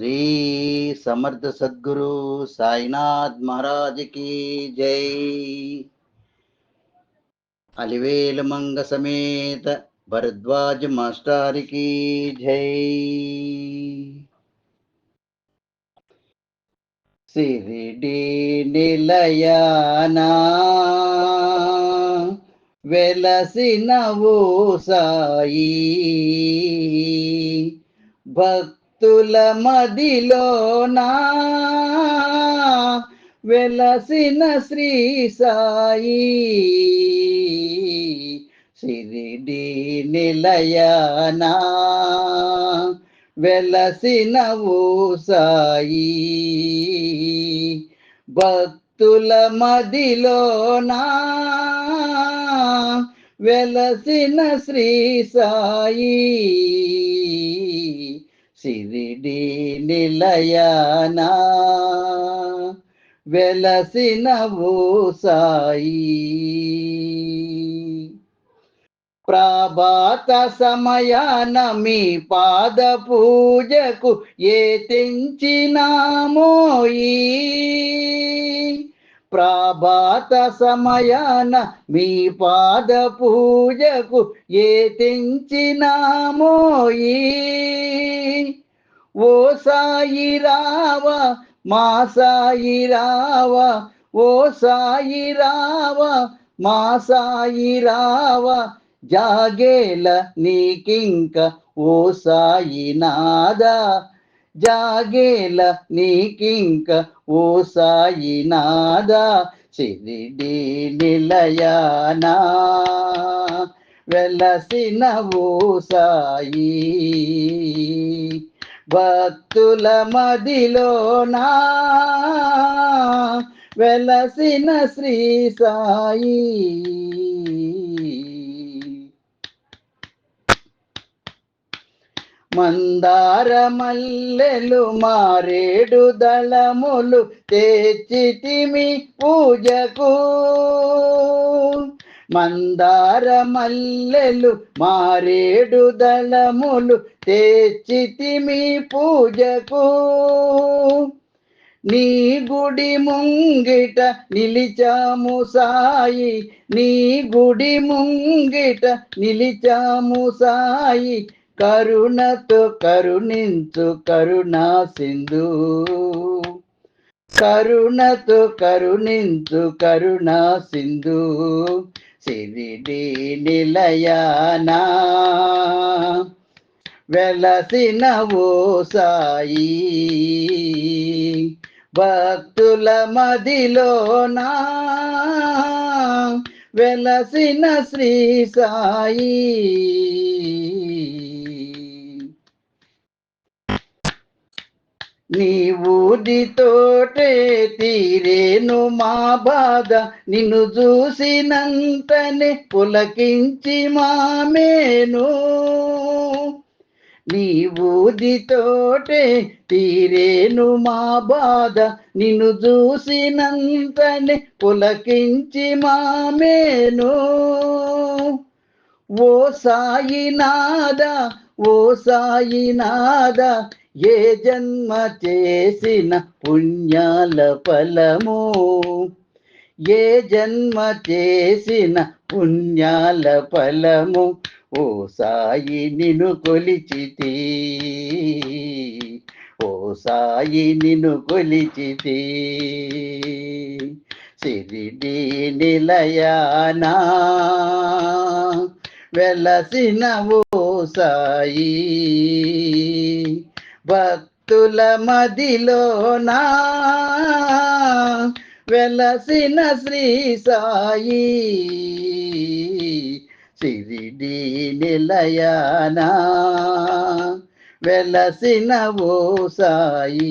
శ్రీ సమర్థ సద్గురు సాయినాథ్ మహారాజ్కి జై. అలివేలు మంగ సమేత భరద్వాజ మాస్టారికి జై. సిరిడి నిలయానా వెలసినవు సాయి. భక్ భక్తుల మదిలోనా? వెలసిన శ్రీ సాయి సిరిడి నిలయనా? వెలసినవు సాయి భక్తుల మదిలోనా? వెలసిన శ్రీ సాయి సిరిడి నిలయనా వెలసినవు సాయి ప్రభాత సమయాన మీ పాద పూజకు ఏ తెంచినామోయి ప్రభాత సమయాన మీ పాద పూజకు ఏ ఓ సాయి రావ మా సాయి రావ ఓ సాయి రావ మా సాయి రావ జాగేల నీకింక ఓ సాయి నాదా. జాగేల నీకింక ఓ సాయి నాదా సిరిడి నిలయానా? వెలసిన ఓ సాయి భక్తుల మదిలోనా? వెలసిన శ్రీ సాయి మందార మల్లెలు మారేడు దళములు తెచ్చితిమి పూజకు. మందార మల్లెలు మారేడు దళములు తెచ్చితిమి పూజకు. నీ గుడి ముంగిట నిలిచాము సాయి నీ గుడి ముంగిట నిలిచాము సాయి కరుణతో కరుణించు కరుణా సింధు. కరుణతో కరుణించు కరుణా సింధు. సిరిడి నిలయానా వెలసిన ఓ సాయి. భక్తుల మదిలోనా వెలసిన శ్రీ సాయి. నీ ఊదితోటే తీరేను మా బాధ. నిన్ను చూసినంతనే పులకించి మామేను నీ ఊదితోటే తీరేను మా బాధ. నిన్ను చూసినంతనే పులకించి మామేను ఓ సాయినాథ ఓ సాయినాథ ఏ జన్మ చేసిన పుణ్యాల ఫలము? ఏ జన్మ చేసిన పుణ్యాల ఫలము? ఓ సాయి నిన్ను కొలిచితి ఓ సాయి నిన్ను కొలిచితి. సిరిడి నిలయానా వెలసిన సాయి భక్తుల మదిలోనా? వెలసిన శ్రీ సాయి సిరిడి నిలయానా? వెలసిన ఓ సాయి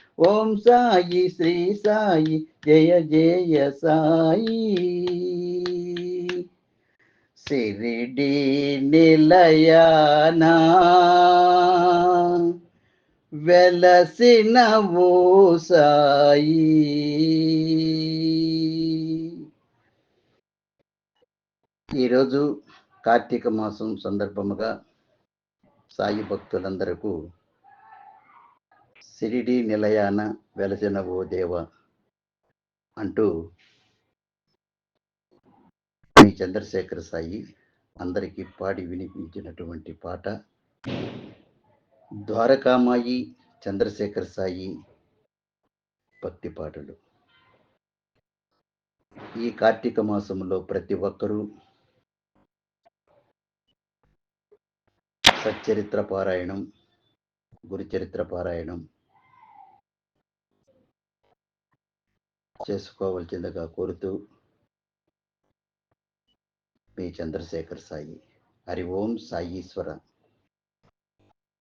ఓం సాయి శ్రీ సాయి జయ జయ సాయి. సిరిడి నిలయానా వెలసిన ఓ సాయి. ఈరోజు కార్తీక మాసం సందర్భముగా సాయి భక్తులందరకు సిరిడి నిలయాన వెలసిన ఓ దేవ అంటూ మీ చంద్రశేఖర సాయి అందరికీ పాడి వినిపించినటువంటి పాట. ద్వారకామాయి చంద్రశేఖర సాయి భక్తి పాటలు. ఈ కార్తీక మాసంలో ప్రతి ఒక్కరూ సచ్చరిత్ర పారాయణం గురుచరిత్ర పారాయణం చేసుకోవలసిందిగా కోరుతూ మీ చంద్రశేఖర్ సాయి. హరి ఓం సాయీశ్వర